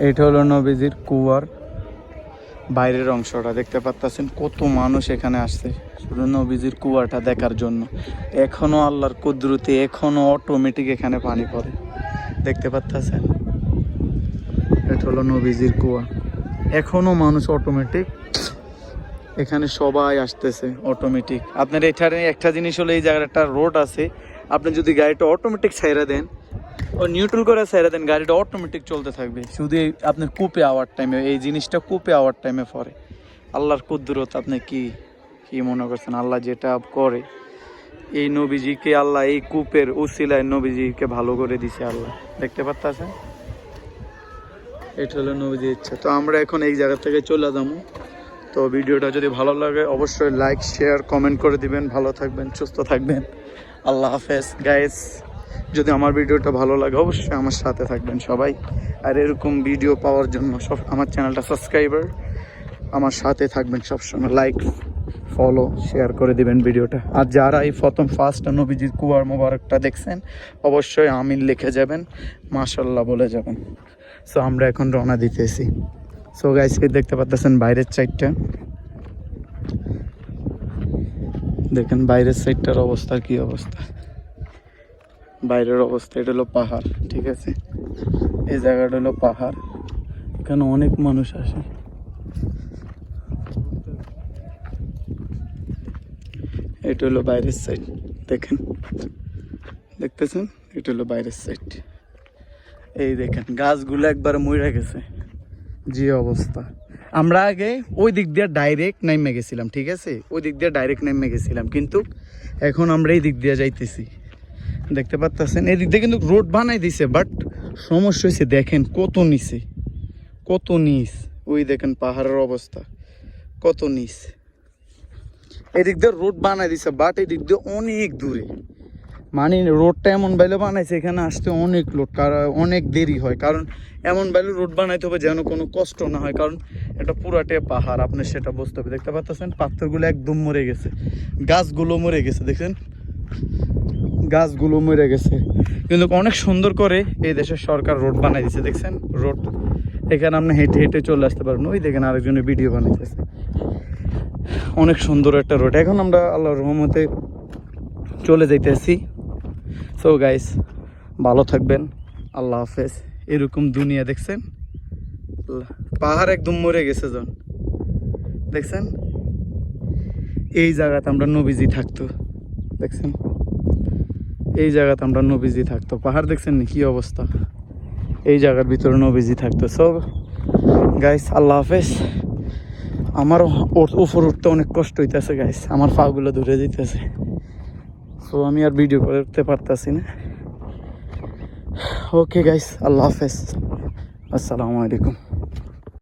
এইটা হলো নবীজির কুয়ার বাইরের অংশটা। দেখতে পাচ্ছেন কত মানুষ এখানে আসছে শুধু নবীজির কুয়াটা দেখার জন্য। এখনও আল্লাহর কুদরতি, এখনও অটোমেটিক এখানে পানি পড়ে। দেখতে পাচ্ছেন এটা হলো নবীজির কুয়া। এখনও মানুষ অটোমেটিক এখানে সবাই আসতেছে অটোমেটিক আপনার এখানে একটা জিনিস হলো এই জায়গায় একটা রোড আছে। আপনি যদি গাড়িটা অটোমেটিক ছেড়ে দেন ও নিউট্রাল করে ছেড়ে দেন, গাড়িটা অটোমেটিক চলতে থাকবে। শুধু এই আপনার কূপে আওয়ার টাইমে এই জিনিসটা কূপে আওয়ার টাইমে পড়ে আল্লাহর কুদরত আপনি কি কি মনে করছেন? আল্লাহ যেটা করে, এই নবীজিকে আল্লাহ এই কূপের উসিলায় নবীজিকে ভালো করে দিছে আল্লাহ। দেখতে পাচ্ছেন এটা হলো নবীজির ইচ্ছা। তো আমরা এখন এই জায়গা থেকে চলে যাব। তো ভিডিওটা যদি ভালো লাগে, অবশ্যই লাইক শেয়ার কমেন্ট করে দিবেন। ভালো থাকবেন, সুস্থ থাকবেন। আল্লাহ হাফেজ। গাইস যদি আমার ভিডিওটা ভালো লাগে, অবশ্যই আমার সাথে থাকবেন সবাই। আর এরকম ভিডিও পাওয়ার জন্য সব, আমার চ্যানেলটা সাবস্ক্রাইবার, আমার সাথে থাকবেন সবসময়। লাইক ফলো শেয়ার করে দিবেন ভিডিওটা। আর যারা এই প্রথম ফার্স্ট নবীজির কুয়ার মোবারকটা দেখছেন, অবশ্যই আমিন লিখে যাবেন মাশাল্লাহ বলে যাবেন। সো আমরা এখন রওনা দিতেছি। সো এই দেখতে পাচ্ছেন বাইরের সাইডটা দেখেন বাইরের সাইডটার অবস্থা, কি অবস্থা? বাইরের অবস্থা, এটা হলো পাহাড়, ঠিক আছে? এই জায়গাটা হলো পাহাড়, এখানে অনেক মানুষ আসে। এটা হলো বাইরের সাইড দেখেন? দেখতেছেন? এটা হলো বাইরের সাইড এই দেখেন, গাছগুলো একবার মরে গেছে। জি, অবস্থা। আমরা আগে ওই দিক দিয়ে ডাইরেক্ট নেমে গেছিলাম, ঠিক আছে? ওই দিক দিয়ে ডাইরেক্ট নেমে গেছিলাম, কিন্তু এখন আমরা এই দিক দিয়ে যাইতেছি। দেখতে পাচ্ছেন এই দিক দিয়ে কিন্তু রোড বানাই দিছে বাট সমস্যা হয়েছে দেখেন কত নিচে, কত নিচ। ওই দেখেন পাহাড়ের অবস্থা, কত নিচ। এদিক দিয়ে রোড বানাই দিছে বাট এই দিক দিয়ে অনেক দূরে। মানে রোডটা এমন বাইলে বানাইছে, এখানে আসতে অনেক কারণ অনেক দেরি হয়। কারণ এমন বাইলে রোড বানাইতে হবে যেন কোনো কষ্ট না হয়। কারণ এটা পুরাটে পাহাড়, আপনি সেটা বুঝতে হবে। দেখতে পাচ্ছেন পাথরগুলো একদম মরে গেছে, গাছগুলো মরে গেছে দেখছেন গাছগুলো মরে গেছে। কিন্তু অনেক সুন্দর করে এই দেশের সরকার রোড বানাই দিছে, দেখছেন? রোড। এখানে আপনি হেঁটে হেঁটে চলে আসতে পারবেন ওই দেখেন আরেকজনের ভিডিও বানাইতেছে। অনেক সুন্দর একটা রোড। এখন আমরা আল্লাহর রহমতে চলে যাইতেছি। সো গাইস ভালো থাকবেন। আল্লাহ হাফেজ। এরকম দুনিয়া, দেখছেন? পাহাড় একদম মরে গেছে, জন। দেখছেন? এই জায়গাতে আমরা নবীজি থাকতো। দেখছেন? এই জায়গাতে আমরা নবীজি থাকতো। পাহাড় দেখছেন নি? কি অবস্থা? এই জায়গার ভিতরে নবীজি থাকতো। সব গাইস আল্লাহ হাফেজ। আমারও ওর- উপর উঠতে অনেক কষ্ট হইতেছে গাইস আমার পাগুলো ধরে যেতেছে সো আমি আর ভিডিও করতে পারতাছি না। ওকে গাইস আল্লাহ হাফেজ। আসসালামু আলাইকুম।